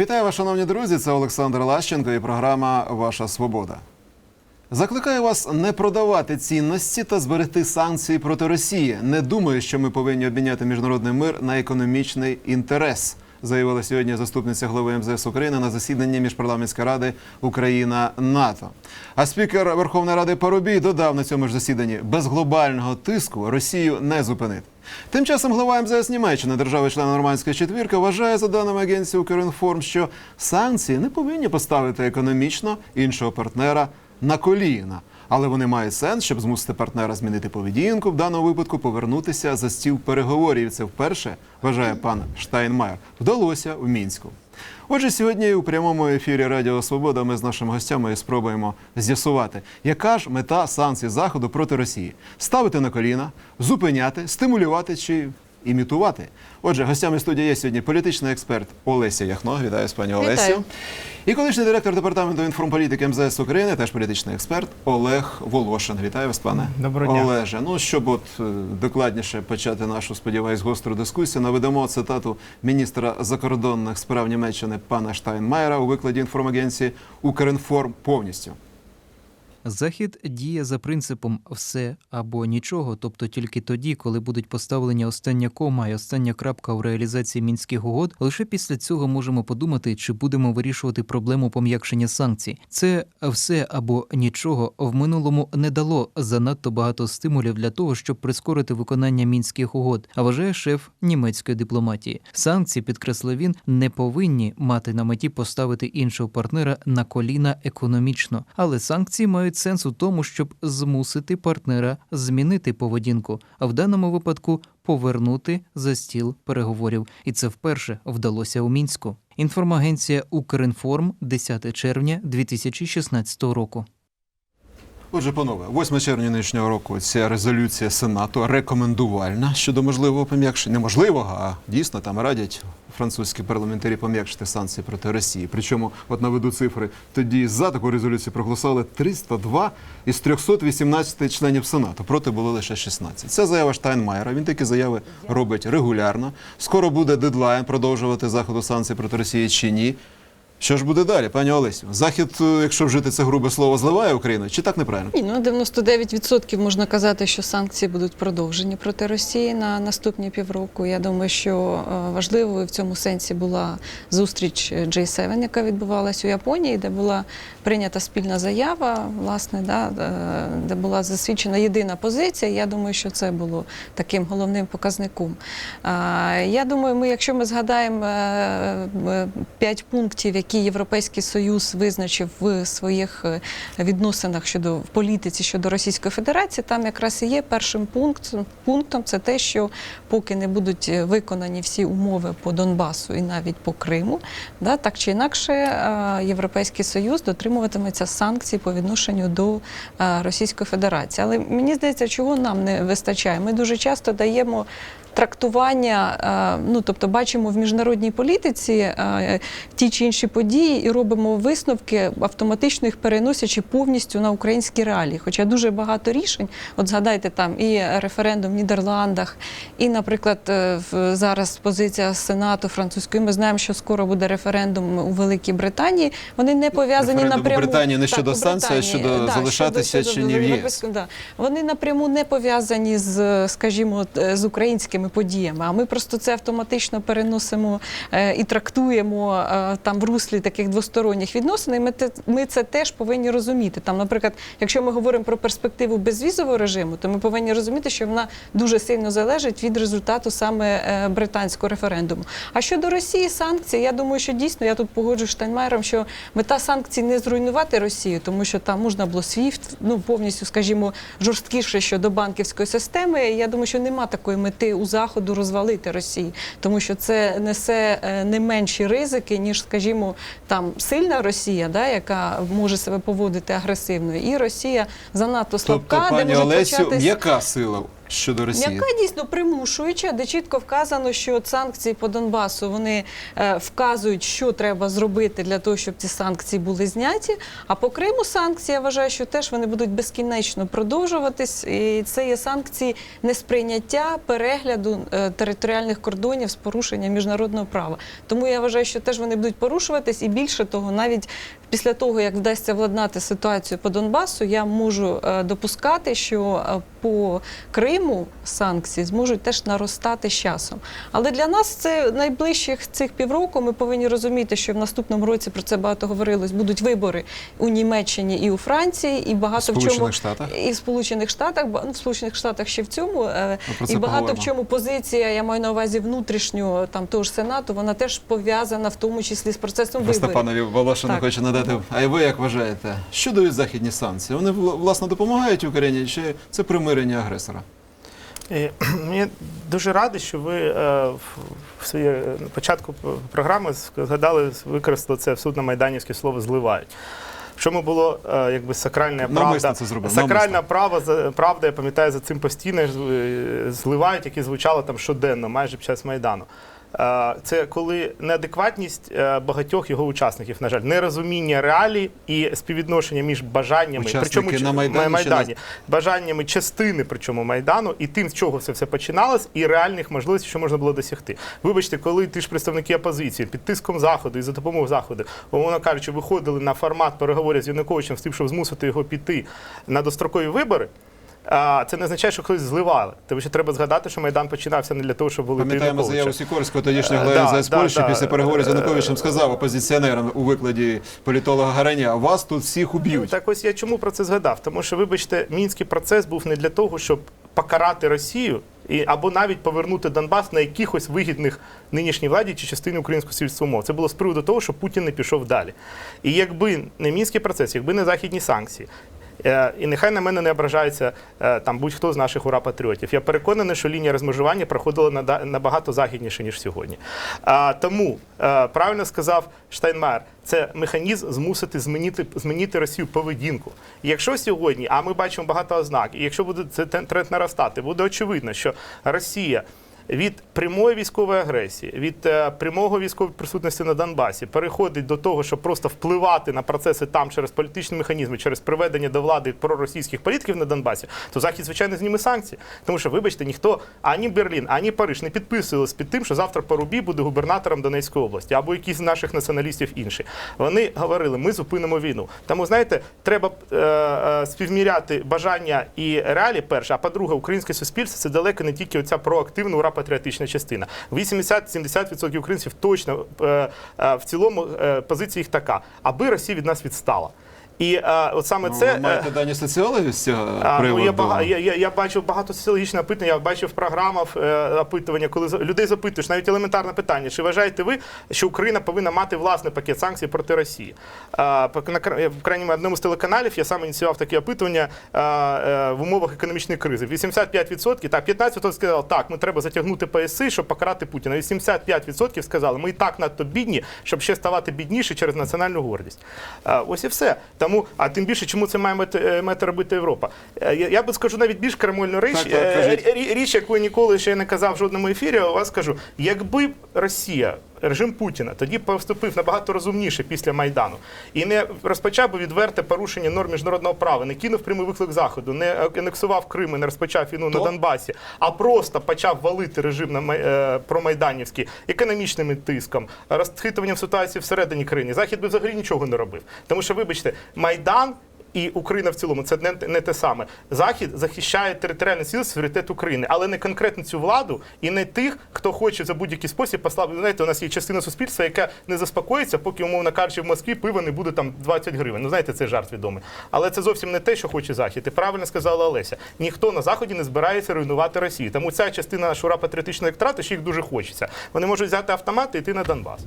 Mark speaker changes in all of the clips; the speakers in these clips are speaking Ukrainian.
Speaker 1: Вітаю вас, шановні друзі. Це Олександр Лащенко і програма Ваша Свобода. Закликаю вас не продавати цінності та зберегти санкції проти Росії. Не думаю, що ми повинні обміняти міжнародний мир на економічний інтерес. Заявила сьогодні заступниця голови МЗС України на засіданні міжпарламентської ради Україна НАТО. А спікер Верховної Ради Парубій додав на цьому ж засіданні без глобального тиску Росію не зупинити. Тим часом глава МЗС Німеччини, держави-члена Нормандської четвірки, вважає за даними агенції Укрінформ, що санкції не повинні поставити економічно іншого партнера на коліна. Але вони мають сенс, щоб змусити партнера змінити поведінку, в даному випадку повернутися за стіл переговорів. Це вперше вважає пан Штайнмайер. Вдалося в мінську. Отже, сьогодні у прямому ефірі Радіо Свобода ми з нашими гостями спробуємо з'ясувати, яка ж мета санкцій Заходу проти Росії: ставити на коліна, зупиняти, стимулювати чи імітувати. Отже, гостями студії є сьогодні політичний експерт Олеся Яхно. Вітаю з пані Олесю.
Speaker 2: Вітаю.
Speaker 1: І колишній директор департаменту інформполітики МЗС України, теж політичний експерт Олег Волошин. Вітаю вас, пане
Speaker 3: Доброго дня.
Speaker 1: Олеже. Ну щоб от е, докладніше почати нашу, сподіваюсь, гостру дискусію, наведемо цитату міністра закордонних справ Німеччини пана Штайнмаєра у викладі інформагенції Укрінформ повністю.
Speaker 4: Захід діє за принципом все або нічого, тобто тільки тоді, коли будуть поставлені остання кома і остання крапка у реалізації мінських угод. Лише після цього можемо подумати, чи будемо вирішувати проблему пом'якшення санкцій. Це все або нічого в минулому не дало занадто багато стимулів для того, щоб прискорити виконання мінських угод. А вважає шеф німецької дипломатії. Санкції, підкреслив він, не повинні мати на меті поставити іншого партнера на коліна економічно, але санкції мають сенс у тому, щоб змусити партнера змінити поведінку, а в даному випадку повернути за стіл переговорів. І це вперше вдалося у мінську. Інформагенція Укрінформ 10 червня 2016 року.
Speaker 1: Отже, панове, 8 червня нинішнього року ця резолюція Сенату рекомендувальна щодо можливого пом'якшення. Неможливого, а дійсно там радять французькі парламентарі пом'якшити санкції проти Росії. Причому, от наведу цифри, тоді за таку резолюцію проголосували 302 із 318 членів Сенату. Проти було лише 16. Це заява Штайнмаєра. Він такі заяви робить регулярно. Скоро буде дедлайн продовжувати заходу санкцій проти Росії чи ні. Що ж буде далі, пані Олесю? Захід, е, якщо вжити це грубе слово, зливає Україну, чи так неправильно?
Speaker 2: Ні, ну 99% можна казати, що санкції будуть продовжені проти Росії на наступні півроку. Я думаю, що е, важливою в цьому сенсі була зустріч J7, яка відбувалась у Японії, де була прийнята спільна заява, власне, да, е, де була засвідчена єдина позиція. Я думаю, що це було таким головним показником. Я думаю, ми, якщо ми згадаємо п'ять пунктів, які Європейський Союз визначив в своїх е, відносинах щодо в політиці щодо Російської Федерації, там якраз і є першим пунктом, пунктом це те, що поки не будуть е, виконані всі умови по Донбасу і навіть по Криму, да, так чи інакше е, Європейський Союз дотримуватиметься санкцій по відношенню до Російської Федерації. Але мені здається, чого нам не вистачає. Ми дуже часто даємо. Трактування, е, ну тобто бачимо в міжнародній політиці е, ті чи інші події і робимо висновки, автоматично їх переносячи повністю на українські реалії. Хоча дуже багато рішень, от згадайте там і референдум в Нідерландах, і, наприклад, е, зараз позиція Сенату французької. Ми знаємо, що скоро буде референдум у Великій Британії. Вони не пов'язані
Speaker 1: Референдум у
Speaker 2: напряму
Speaker 1: Британії не щодо санкцій, а щодо
Speaker 2: да,
Speaker 1: залишатися чи ні в ЄС.
Speaker 2: Да. Вони напряму не пов'язані з, скажімо, от, е, з подіями. А ми просто це автоматично переносимо е, і трактуємо е, там в руслі таких двосторонніх відносин. І ми, те- ми це теж повинні розуміти. Там, наприклад, якщо ми говоримо про перспективу безвізового режиму, то ми повинні розуміти, що вона дуже сильно залежить від результату саме е, британського референдуму. А щодо Росії, санкцій, я думаю, що дійсно я тут погоджуюсь з Штайнмаєром, що мета санкцій не зруйнувати Росію, тому що там можна було SWIFT, ну повністю, скажімо, жорсткіше щодо банківської системи. Я думаю, що нема такої мети у заходу розвалити Росію, тому що це несе е, не менші ризики, ніж, скажімо, там сильна Росія, да, яка може себе поводити агресивно, і Росія занадто слабка,
Speaker 1: Тобто,
Speaker 2: де
Speaker 1: пані
Speaker 2: може
Speaker 1: Олесю,
Speaker 2: початись...
Speaker 1: яка сила щодо Росії?
Speaker 2: Яка дійсно примушуюча, де чітко вказано, що от санкції по Донбасу вони е, вказують, що треба зробити для того, щоб ці санкції були зняті. А по Криму санкції я вважаю, що теж вони будуть безкінечно продовжуватись. І це є санкції несприйняття перегляду е, територіальних кордонів з порушенням міжнародного права. Тому я вважаю, що теж вони будуть порушуватись, і більше того, навіть після того, як вдасться владнати ситуацію по Донбасу, я можу е, допускати, що е, по Криму санкції зможуть теж наростати з часом. Але для нас це найближчих цих півроку. Ми повинні розуміти, що в наступному році про це багато говорилось. Будуть вибори у Німеччині і у Франції, і багато в чому
Speaker 1: Штатах?
Speaker 2: і в Сполучених Штатах, ну, в Сполучених Штатах ще в цьому. е, і багато
Speaker 1: поговоримо.
Speaker 2: в чому позиція, я маю на увазі внутрішню там того ж сенату, вона теж пов'язана в тому числі з процесом
Speaker 1: Ви
Speaker 2: виборів.
Speaker 1: Степанові Волошину хоче надати. А ви як вважаєте, що дають західні санкції? Вони власне допомагають Україні чи це примирення агресора?
Speaker 3: І, Мені дуже радий, що ви е, в, своїй е, початку програми згадали, використали це в суд на майданівське слово зливають. В чому було е, якби сакральна
Speaker 1: Навмисно
Speaker 3: правда?
Speaker 1: це
Speaker 3: Сакральна права, правда, я пам'ятаю за цим постійно е, зливають, яке звучало там щоденно, майже під час Майдану. Е, Це коли неадекватність е, багатьох його учасників, на жаль, нерозуміння реалій і співвідношення між бажаннями,
Speaker 1: Учасники
Speaker 3: чи-
Speaker 1: на Майдані
Speaker 3: Майдані бажаннями частини, причому майдану, і тим, з чого це все починалось, і реальних можливостей, що можна було досягти. Вибачте, коли ті ж представники опозиції під тиском заходу і за допомогою заходу, умовно кажучи, виходили на формат переговорів з Януковичем з тим, щоб змусити його піти на дострокові вибори. Це не означає, що хтось зливали. Тому що треба згадати, що майдан починався не для того, щоб волити
Speaker 1: Пам'ятаємо заяву Сікорського, тодішнього
Speaker 3: Е,
Speaker 1: глави
Speaker 3: да,
Speaker 1: з
Speaker 3: да,
Speaker 1: Польщі,
Speaker 3: да.
Speaker 1: після переговорів з
Speaker 3: Е,
Speaker 1: Януковичем сказав опозиціонерам у викладі політолога Гараня, вас тут всіх уб'ють.
Speaker 3: Так ось я чому про це згадав? Тому що, вибачте, мінський процес був не для того, щоб покарати Росію і або навіть повернути Донбас на якихось вигідних нинішній владі чи частині українського умов. Це було з приводу того, щоб Путін не пішов далі. І якби не мінський процес, якби не західні санкції. Е, І нехай на мене не ображається е, там будь-хто з наших ура патріотів. Я переконаний, що лінія розмежування проходила набагато західніше ніж сьогодні. Тому е, правильно сказав Штайнмаєр, це механізм змусити змінити, змінити Росію поведінку. Якщо сьогодні, а ми бачимо багато ознак, і якщо буде це тренд наростати, буде очевидно, що Росія. Від прямої військової агресії, від е, прямого військової присутності на Донбасі переходить до того, щоб просто впливати на процеси там через політичні механізми, через приведення до влади проросійських політиків на Донбасі, то Захід, звичайно, зніме санкції. Тому що, вибачте, ніхто ані Берлін, ані Париж не підписувалися під тим, що завтра Парубій буде губернатором Донецької області або якийсь з наших націоналістів інші. Вони говорили, ми зупинимо війну. Тому знаєте, треба е, е, співміряти бажання і реалії перше. А по-друге, українське суспільство це далеко не тільки оця проактивна ура патріотична частина. 80-70% українців точно е, е, в цілому е, позиція їх така, аби Росія від нас відстала. І е, от саме
Speaker 1: Ну,
Speaker 3: це
Speaker 1: ви
Speaker 3: е,
Speaker 1: маєте дані соціологів з цього
Speaker 3: а, ну,
Speaker 1: приводу?
Speaker 3: я, бага, я, я, я бачив багато соціологічних опитувань, я бачив в програмах е, опитування, коли людей запитуєш, навіть елементарне питання, чи вважаєте ви, що Україна повинна мати власний пакет санкцій проти Росії? А, на, в крайньому одному з телеканалів я сам ініціював таке опитування а, е, в умовах економічної кризи. 85%, так, 15% сказали, так, ми треба затягнути пояси, щоб покарати Путіна. 85% сказали, ми і так надто бідні, щоб ще ставати бідніше через національну гордість. А, ось і все. Тому, а тим більше, чому це має мати, е, мати робити Європа? Е, Я, я би скажу навіть більш крамольну річ,
Speaker 1: Так, так,
Speaker 3: Е, річ, яку я ніколи ще не казав в жодному ефірі, а у вас скажу, якби Росія. Режим Путіна тоді поступив набагато розумніше після Майдану і не розпочав би відверте порушення норм міжнародного права, не кинув прямий виклик заходу, не анексував Крим і не розпочав війну
Speaker 1: То-
Speaker 3: на Донбасі, а просто почав валити режим на Май- е, промайданівський економічним тиском, розхитуванням ситуації всередині країни. Захід би взагалі нічого не робив. Тому що, вибачте, Майдан. І Україна в цілому це не, не те саме. Захід захищає територіальний сил, суверенітет України, але не конкретно цю владу і не тих, хто хоче за будь-який спосіб послабити. Знаєте, у нас є частина суспільства, яка не заспокоїться, поки, умовно кажучи, в Москві пиво не буде там 20 гривень. Ну знаєте, це жарт відомий. Але це зовсім не те, що хоче Захід. І правильно сказала Олеся. Ніхто на заході не збирається руйнувати Росію. Тому ця частина шура патріотичного електорату ще їх дуже хочеться. Вони можуть взяти автомати і йти на Донбас.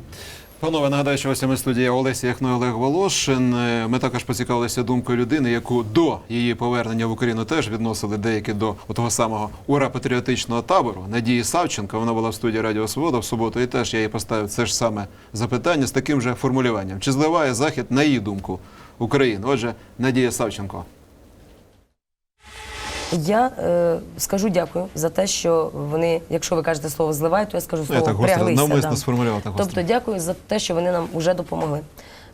Speaker 1: Панове, нагадаю, що ось ми студія Олесі Яхно Олег Волошин. Е, Ми також поцікавилися думкою людини, яку до її повернення в Україну теж відносили деякі до того самого ура патріотичного табору Надії Савченко. Вона була в студії Радіо Свобода в суботу, і теж я їй поставив це ж саме запитання з таким же формулюванням. Чи зливає Захід, на її думку, Україну? Отже, Надія Савченко.
Speaker 5: Я е, скажу дякую за те, що вони, якщо ви кажете слово зливають, то я скажу
Speaker 1: Я
Speaker 5: слово
Speaker 1: так навмисно
Speaker 5: да.
Speaker 1: сформулював так.
Speaker 5: Тобто дякую за те, що вони нам вже допомогли.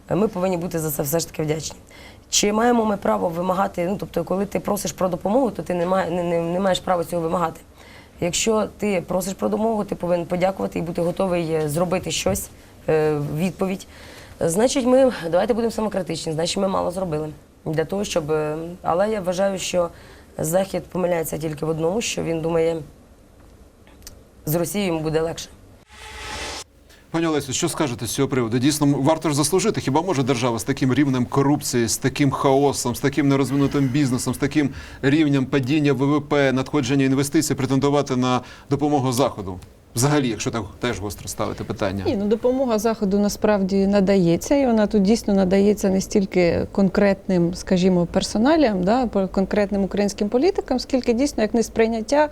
Speaker 5: Е, Ми повинні бути за це все ж таки вдячні. Чи маємо ми право вимагати? Ну тобто, коли ти просиш про допомогу, то ти не, має, не, не, не маєш права цього вимагати. Якщо ти просиш про допомогу, ти повинен подякувати і бути готовий е, зробити щось е, відповідь. Значить, ми давайте будемо самокритичні, значить, ми мало зробили для того, щоб. е, Але я вважаю, що Захід помиляється тільки в одному, що він думає, з Росією йому буде легше.
Speaker 1: Пані Олесю, що скажете з цього приводу? Дійсно, варто ж заслужити. Хіба може держава з таким рівнем корупції, з таким хаосом, з таким нерозвинутим бізнесом, з таким рівнем падіння ВВП, надходження інвестицій претендувати на допомогу заходу? Взагалі, якщо так теж гостро ставити питання.
Speaker 2: Ні, ну допомога заходу насправді надається, і вона тут дійсно надається не стільки конкретним, скажімо, персоналям, да, конкретним українським політикам, скільки дійсно як несприйняття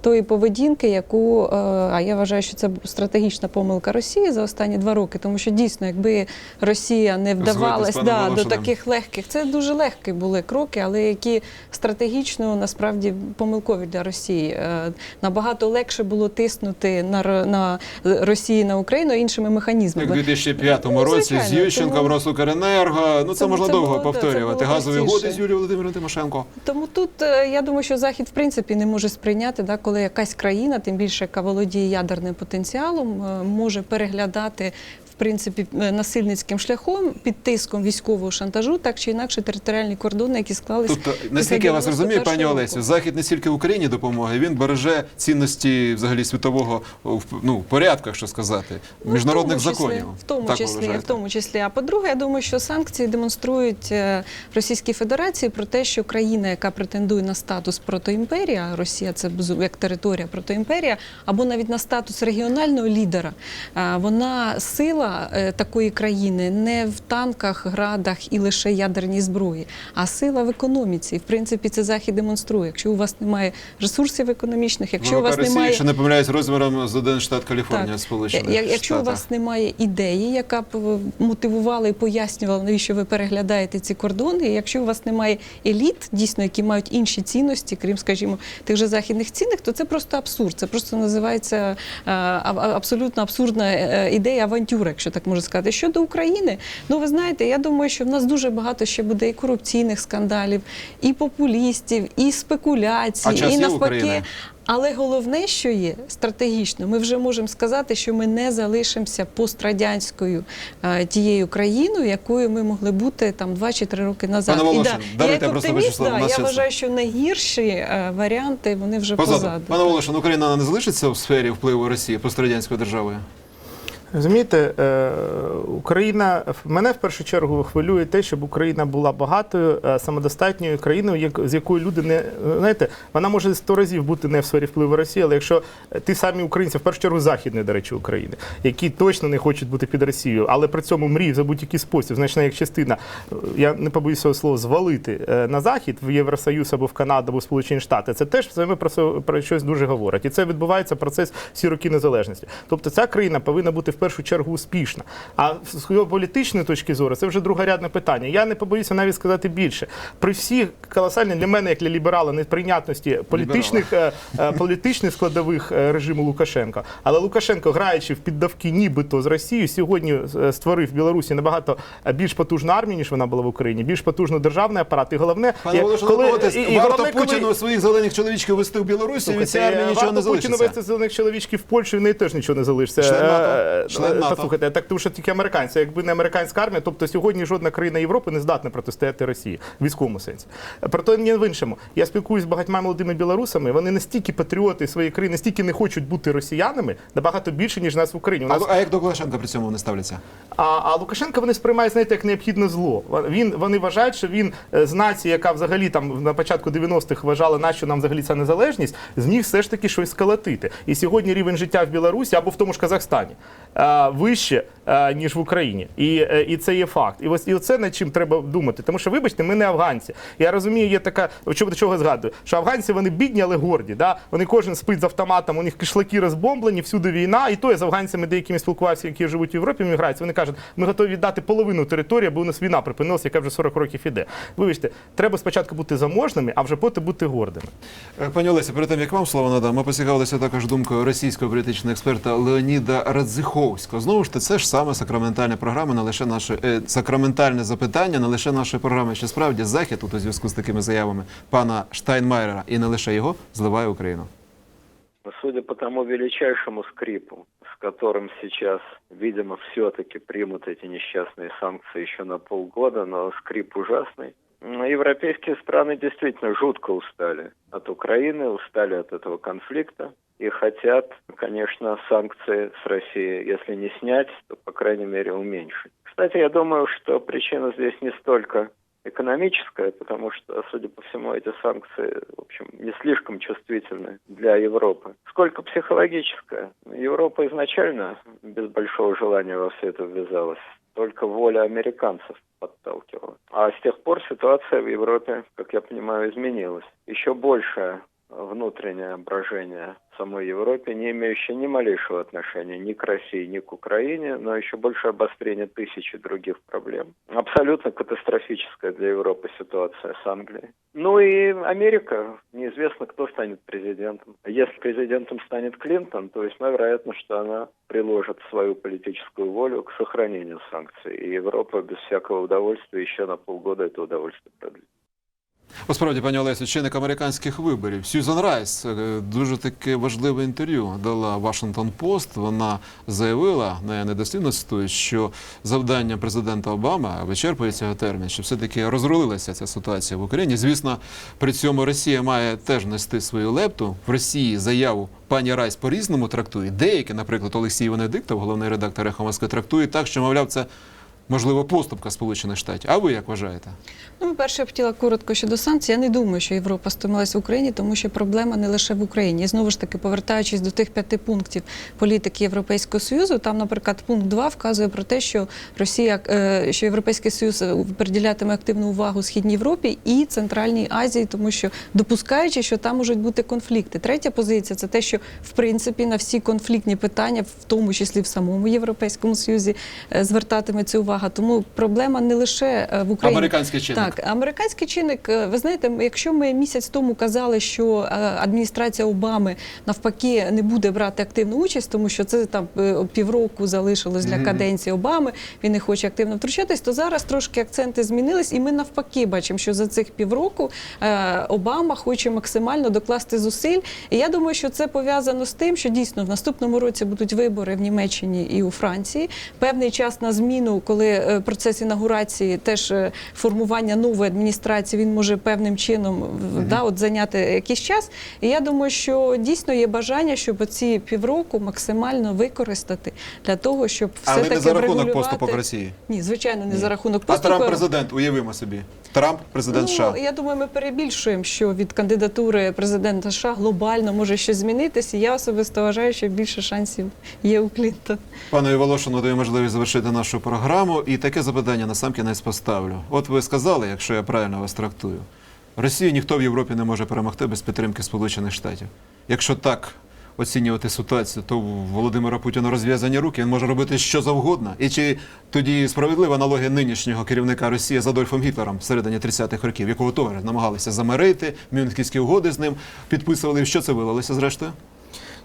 Speaker 2: тої поведінки, яку е, а я вважаю, що це стратегічна помилка Росії за останні два роки, тому що дійсно, якби Росія не вдавалась да, до таких легких, це дуже легкі були кроки, але які стратегічно насправді помилкові для Росії. Е, Набагато легше було тиснути на, на Росії на Україну іншими механізмами.
Speaker 1: у 2005
Speaker 2: Ну,
Speaker 1: році з Ющенком,
Speaker 2: тому-
Speaker 1: Росукренерго. Ну це,
Speaker 2: тому
Speaker 1: можна
Speaker 2: це
Speaker 1: довго
Speaker 2: було, це
Speaker 1: повторювати.
Speaker 2: було
Speaker 1: Газові
Speaker 2: годи
Speaker 1: угоди з Юлією Володимиром Тимошенко.
Speaker 2: Тому тут е, я думаю, що Захід в принципі не може сприйняти, да, коли якась країна, тим більше яка володіє ядерним потенціалом, е, може переглядати. В принципі, е, насильницьким шляхом під тиском військового шантажу, так чи інакше територіальні кордони, які склались.
Speaker 1: Тобто, наскільки я вас розумію, пані
Speaker 2: 91-го
Speaker 1: Олесю. Захід не стільки Україні допомагає, він береже цінності взагалі світового в- ну, порядку, якщо сказати,
Speaker 2: Ну,
Speaker 1: міжнародних
Speaker 2: в числі,
Speaker 1: законів.
Speaker 2: В тому
Speaker 1: Так
Speaker 2: числі, в тому числі. А по-друге, я думаю, що санкції демонструють е, Російській Федерації про те, що країна, яка претендує на статус протоімперії, а Росія це як територія протоімперія, або навіть на статус регіонального лідера, е, вона сила е, такої країни не в танках, градах і лише ядерній зброї, а сила в економіці. І в принципі це захід демонструє. Якщо у вас немає ресурсів економічних, якщо у вас
Speaker 1: Росії,
Speaker 2: немає
Speaker 1: якщо не помиляюсь, розміром з один штат Каліфорнія. Сполучених
Speaker 2: Я- Якщо у вас немає ідеї, яка б е, мотивувала і пояснювала, навіщо ви переглядаєте ці кордони, і якщо у вас немає еліт, дійсно, які мають інші цінності, крім, скажімо, тих же західних цінних, то це просто абсурд. Це просто називається е, абсолютно абсурдна ідея авантюра, якщо так можна сказати. Щодо України, ну ви знаєте, я думаю, що в нас дуже багато ще буде і корупційних скандалів, і популістів, і спекуляцій,
Speaker 1: А
Speaker 2: і навпаки.
Speaker 1: України?
Speaker 2: Але головне, що є стратегічно, ми вже можемо сказати, що ми не залишимося пострадянською е, тією країною, якою ми могли бути там два чи три роки назад.
Speaker 1: Пане
Speaker 2: І да, я як
Speaker 1: просто
Speaker 2: оптиміст, да, я вважаю, що найгірші е, варіанти вони вже
Speaker 1: Позаду.
Speaker 2: позаду.
Speaker 1: Пане Волошин, Україна не залишиться в сфері впливу Росії пострадянською державою?
Speaker 3: Розумієте, е, Україна мене в першу чергу хвилює те, щоб Україна була багатою, е, самодостатньою країною, як- з якою люди не знаєте, вона може сто разів бути не в сфері впливу Росії, але якщо ті самі українці, в першу чергу західні, до речі, України, які точно не хочуть бути під Росією, але при цьому мріють за будь-який спосіб, значна як частина, е, я не побоюсь цього слова, звалити на захід в Євросоюз або в Канаду, або в Сполучені Штати, це теж саме про про щось дуже говорить. І це відбувається процес всі роки незалежності. Тобто ця країна повинна бути в першу чергу успішна. А з геополітичної точки зору це вже другорядне питання. Я не побоюся навіть сказати більше. При всіх колосальній для мене, як для ліберала, неприйнятності політичних, е, е, політичних складових е, режиму Лукашенка. Але Лукашенко, граючи в піддавки нібито з Росією, сьогодні створив в Білорусі набагато більш потужну армію, ніж вона була в Україні, більш потужний державний апарат. І головне,
Speaker 1: Пане
Speaker 3: коли- і- і
Speaker 1: варто
Speaker 3: головне, коли-
Speaker 1: своїх зелених чоловічків вести в Білорусі, і від цієї армії нічого не
Speaker 3: Путіну вести зелених чоловічків в Польщу, в неї теж нічого не залишиться.
Speaker 1: Член НАТО.
Speaker 3: Е, е, Послухайте, так тому що тільки американці. Якби не американська армія, тобто сьогодні жодна країна Європи не здатна протистояти Росії в військовому сенсі. Проте не в іншому. Я спілкуюся з багатьма молодими білорусами. Вони настільки патріоти своєї країни, настільки не хочуть бути росіянами, набагато більше ніж нас в Україні. У
Speaker 1: А,
Speaker 3: нас
Speaker 1: а як до Лукашенка при цьому вони ставляться?
Speaker 3: а, а Лукашенка вони сприймають, знаєте, як необхідне зло. Він вони вважають, що він е, з нації, яка взагалі там на початку 90-х вважала, на що нам взагалі ця незалежність, зміг все ж таки щось сколотити. І сьогодні рівень життя в Білорусі або в тому ж Казахстані вище, е, ніж в Україні. І, е, і це є факт. І ось і оце над чим треба думати. Тому що, вибачте, ми не афганці. Я розумію, є така, що до чого згадую, що афганці вони бідні, але горді. Да? Вони кожен спить з автоматом, у них кишлаки розбомблені, всюди війна. І то я з афганцями деякими спілкувався, які живуть в Європі, міграції. Вони кажуть, ми готові віддати половину території, бо у нас війна припинилася, яка вже 40 років іде. Вибачте, треба спочатку бути заможними, а вже потім бути гордими.
Speaker 1: Е, Пані Олесі, перед тим як вам слово надам, ми поцікавилися також думкою російського політичного експерта Леоніда Радзиховського. Знову ж таки, це ж саме сакраментальна програма, не лише наше е, сакраментальне запитання, не лише нашої програми, що справді захід тут у зв'язку з такими заявами пана Штайнмайера і не лише його зливає Україну.
Speaker 6: Судя по тому величайшему скрипу, с которым сейчас, видимо, все-таки примут эти несчастные санкции еще на полгода, но скрип ужасный, м, европейские страны действительно жутко устали от Украины, устали от этого конфликта И хотят, конечно, санкции с России, если не снять, то, по крайней мере, уменьшить. Кстати, я думаю, что причина здесь не столько экономическая, потому что, судя по всему, эти санкции, в общем, не слишком чувствительны для Европы. Сколько психологическая. Европа изначально без большого желания во все это ввязалась. Только воля американцев подталкивала. А с тех пор ситуация в Европе, как я понимаю, изменилась. Еще большее внутреннее брожение в самой Европе, не имеющее ни малейшего отношения ни к России, ни к Украине, но еще большее обострение тысячи других проблем. Абсолютно катастрофическая для Европы ситуация с Англией. Ну и Америка, неизвестно, кто станет президентом. Если президентом станет Клинтон, то весьма вероятно, что она приложит свою политическую волю к сохранению санкций. И Европа без всякого удовольствия еще на полгода это удовольствие продлит.
Speaker 1: О, справді, пані Олесю, чинник американських виборів Сьюзан Райс е, дуже таке важливе інтерв'ю дала Вашингтон Пост. Вона заявила, ну я недослідно цитую, що завдання президента Обами вичерпується його термін, що все-таки розрулилася ця ситуація в Україні. Звісно, при цьому Росія має теж нести свою лепту. В Росії заяву пані Райс по-різному трактує. Деякі, наприклад, Олексій Венедиктов, головний редактор «Ехо Москви», трактує так, що мовляв, це можливо поступка Сполучених Штатів. А ви як вважаєте?
Speaker 2: Ну, перше, я б хотіла коротко щодо санкцій. Я не думаю, що Європа стомилась в Україні, тому що проблема не лише в Україні. І знову ж таки, повертаючись до тих п'яти пунктів політики Європейського Союзу, там, наприклад, пункт 2 вказує про те, що Росія, е, що Європейський Союз е, приділятиме активну увагу Східній Європі і Центральній Азії, тому що допускаючи, що там можуть бути конфлікти. Третя позиція це те, що в принципі на всі конфліктні питання, в тому числі в самому Європейському Союзі, е, звертатиметься увага. Тому проблема не лише е, в Україні.
Speaker 1: Американський чинник.
Speaker 2: Так, американський чинник, е, ви знаєте, якщо ми місяць тому казали, що е, адміністрація Обами навпаки не буде брати активну участь, тому що це там півроку залишилось для каденції Обами, він не хоче активно втручатись, то зараз трошки акценти змінились, і ми навпаки бачимо, що за цих півроку Обама хоче максимально докласти зусиль. І я думаю, що це пов'язано з тим, що дійсно в наступному році будуть вибори в Німеччині і у Франції. Певний час на зміну, коли е, процес інаугурації, теж е, формування нової адміністрації, він може певним чином в- да, от зайняти якийсь час. І я думаю, що дійсно є бажання, щоб ці півроку максимально використати для того, щоб все
Speaker 1: Але
Speaker 2: таки
Speaker 1: не за рахунок поступок Росії.
Speaker 2: Ні, звичайно, не за рахунок
Speaker 1: А
Speaker 2: поступок.
Speaker 1: Трамп президент, уявимо собі. Трамп президент
Speaker 2: Ну,
Speaker 1: США.
Speaker 2: я думаю, ми перебільшуємо, що від кандидатури президента США глобально може щось змінитися. Я особисто вважаю, що більше шансів є у Клінтона.
Speaker 1: Пане Волошину, даю можливість завершити нашу програму. І таке запитання на сам кінець поставлю. От ви сказали, якщо я правильно вас трактую, Росію ніхто в Європі не може перемогти без підтримки Сполучених Штатів. Якщо так оцінювати ситуацію, то Володимира Путіна розв'язані руки, він може робити що завгодно. І чи тоді справедлива аналогія нинішнього керівника Росії з Адольфом Гітлером в середині 30-х років, якого теж намагалися замирити, мюнхенські угоди з ним підписували. Що це вилилося зрештою?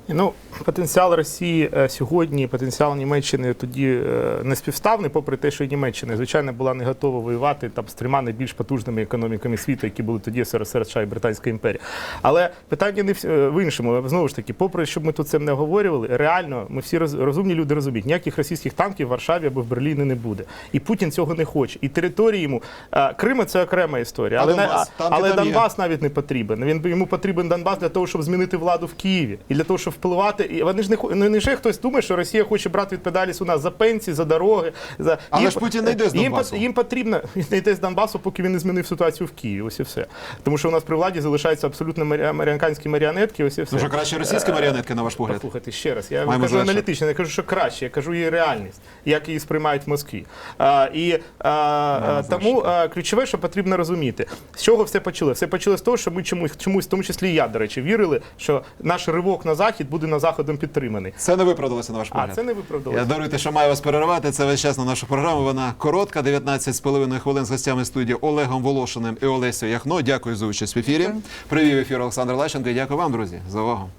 Speaker 3: Ну, потенціал Росії е, сьогодні, потенціал Німеччини тоді е, не співставний, попри те, що і Німеччина, звичайно, була не готова воювати там з трьома найбільш потужними економіками світу, які були тоді СРСР, США і Британська імперія. Але питання не в, е, в іншому. Знову ж таки, попри щоб ми тут це не говорювали, реально ми всі роз- розумні люди розуміють, ніяких російських танків в Варшаві або в Берліні не буде. І Путін цього не хоче. І території йому Крим це окрема історія. Але? Але
Speaker 1: там є.
Speaker 3: Донбас навіть не потрібен. Він йому потрібен Донбас для того, щоб змінити владу в Києві і для того, щоб впливати. І вони ж не хо- не, не вже хтось думає, що Росія хоче брати відповідальність у нас за пенсії, за дороги. За
Speaker 1: Але ж Путін не йде з
Speaker 3: їм,
Speaker 1: Донбасу.
Speaker 3: їм потрібно не йде з Донбасу, поки він не змінив ситуацію в Києві. Ось і все. Тому що у нас при владі залишаються абсолютно американські маріонетки. Ось і все.
Speaker 1: Дуже краще російські маріонетки, на ваш погляд.
Speaker 3: Послухайте ще раз. Я
Speaker 1: Маємо
Speaker 3: кажу аналітично, я кажу, що краще, я кажу її реальність, як її сприймають в Москві. А, і а, а, тому а, ключове, що потрібно розуміти, з чого все почалося? Все почалося з того, що ми чомусь, чомусь, в тому числі я, до речі, вірили, що наш ривок на захід буде на заходом підтриманий.
Speaker 1: Це не виправдалося на ваш
Speaker 3: А це не виправдалося.
Speaker 1: Я даруйте, що маю вас перервати. Це весь час на нашу програму. Вона коротка, 19,5 хвилин з гостями студії Олегом Волошиним і Олесю Яхно. Дякую за участь в ефірі. Привів ефір Олександр Лащенко. Дякую вам, друзі, за увагу.